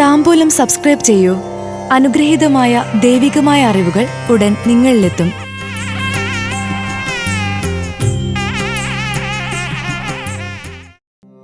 താമ്പൂലം subscribe ചെയ്യൂ. അനുഗ്രഹീതമായ ദൈവികമായ അറിവുകൾ ഉടൻ നിങ്ങളിലെത്തും.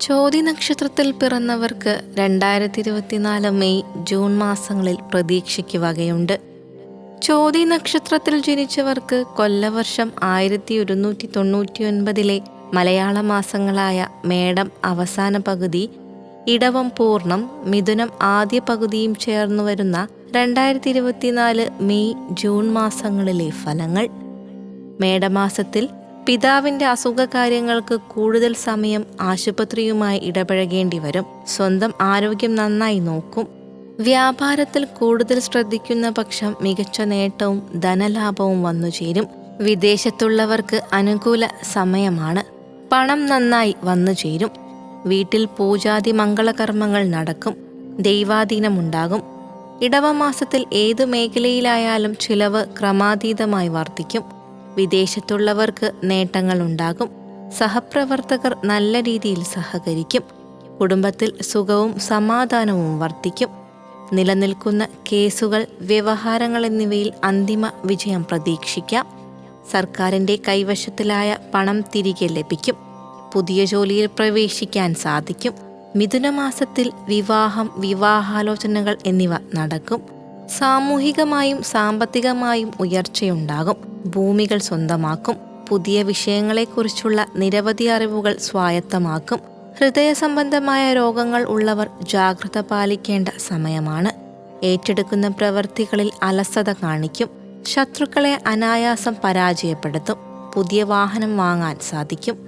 ചോതി നക്ഷത്രത്തിൽ പിറന്നവർക്ക് രണ്ടായിരത്തി ഇരുപത്തിനാല് മെയ് ജൂൺ മാസങ്ങളിൽ പ്രതീക്ഷയ്ക്ക് വകയുണ്ട്. ചോതി നക്ഷത്രത്തിൽ ജനിച്ചവർക്ക് കൊല്ലവർഷം ആയിരത്തി ഒരുന്നൂറ്റി തൊണ്ണൂറ്റി ഒൻപതിലെ മലയാള മാസങ്ങളായ മേടം അവസാന പകുതി ഇടവം പൂർണം മിഥുനം ആദ്യ പകുതിയും ചേർന്നു വരുന്ന രണ്ടായിരത്തി ഇരുപത്തിനാല് മെയ് ജൂൺ മാസങ്ങളിലെ ഫലങ്ങൾ. മേടമാസത്തിൽ പിതാവിന്റെ അസുഖകാര്യങ്ങൾക്ക് കൂടുതൽ സമയം ആശുപത്രിയുമായി ഇടപഴകേണ്ടി വരും. സ്വന്തം ആരോഗ്യം നന്നായി നോക്കും. വ്യാപാരത്തിൽ കൂടുതൽ ശ്രദ്ധിക്കുന്ന പക്ഷം മികച്ച നേട്ടവും ധനലാഭവും വന്നുചേരും വിദേശത്തുള്ളവർക്ക് അനുകൂല സമയമാണ്. പണം നന്നായി വന്നുചേരും വീട്ടിൽ പൂജാതി മംഗളകർമ്മങ്ങൾ നടക്കും ദൈവാധീനമുണ്ടാകും. ഇടവമാസത്തിൽ ഏതു മേഖലയിലായാലും ചിലവ് ക്രമാതീതമായി വർദ്ധിക്കും. വിദേശത്തുള്ളവർക്ക് നേട്ടങ്ങൾ ഉണ്ടാകും. സഹപ്രവർത്തകർ നല്ല രീതിയിൽ സഹകരിക്കും. കുടുംബത്തിൽ സുഖവും സമാധാനവും വർദ്ധിക്കും. നിലനിൽക്കുന്ന കേസുകൾ വ്യവഹാരങ്ങൾ എന്നിവയിൽ അന്തിമ വിജയം പ്രതീക്ഷിക്കാം. സർക്കാരിന്റെ കൈവശത്തിലായ പണം തിരികെ ലഭിക്കും. പുതിയ ജോലിയിൽ പ്രവേശിക്കാൻ സാധിക്കും. മിഥുന മാസത്തിൽ വിവാഹം വിവാഹാലോചനകൾ എന്നിവ നടക്കും. സാമൂഹികമായും സാമ്പത്തികമായും ഉയർച്ചയുണ്ടാകും. ഭൂമികൾ സ്വന്തമാക്കും. പുതിയ വിഷയങ്ങളെക്കുറിച്ചുള്ള നിരവധി അറിവുകൾ സ്വായത്തമാക്കും. ഹൃദയ സംബന്ധമായ രോഗങ്ങൾ ഉള്ളവർ ജാഗ്രത പാലിക്കേണ്ട സമയമാണ്. ഏറ്റെടുക്കുന്ന പ്രവൃത്തികളിൽ അലസത കാണിക്കും. ശത്രുക്കളെ അനായാസം പരാജയപ്പെടുത്തും. പുതിയ വാഹനം വാങ്ങാൻ സാധിക്കും.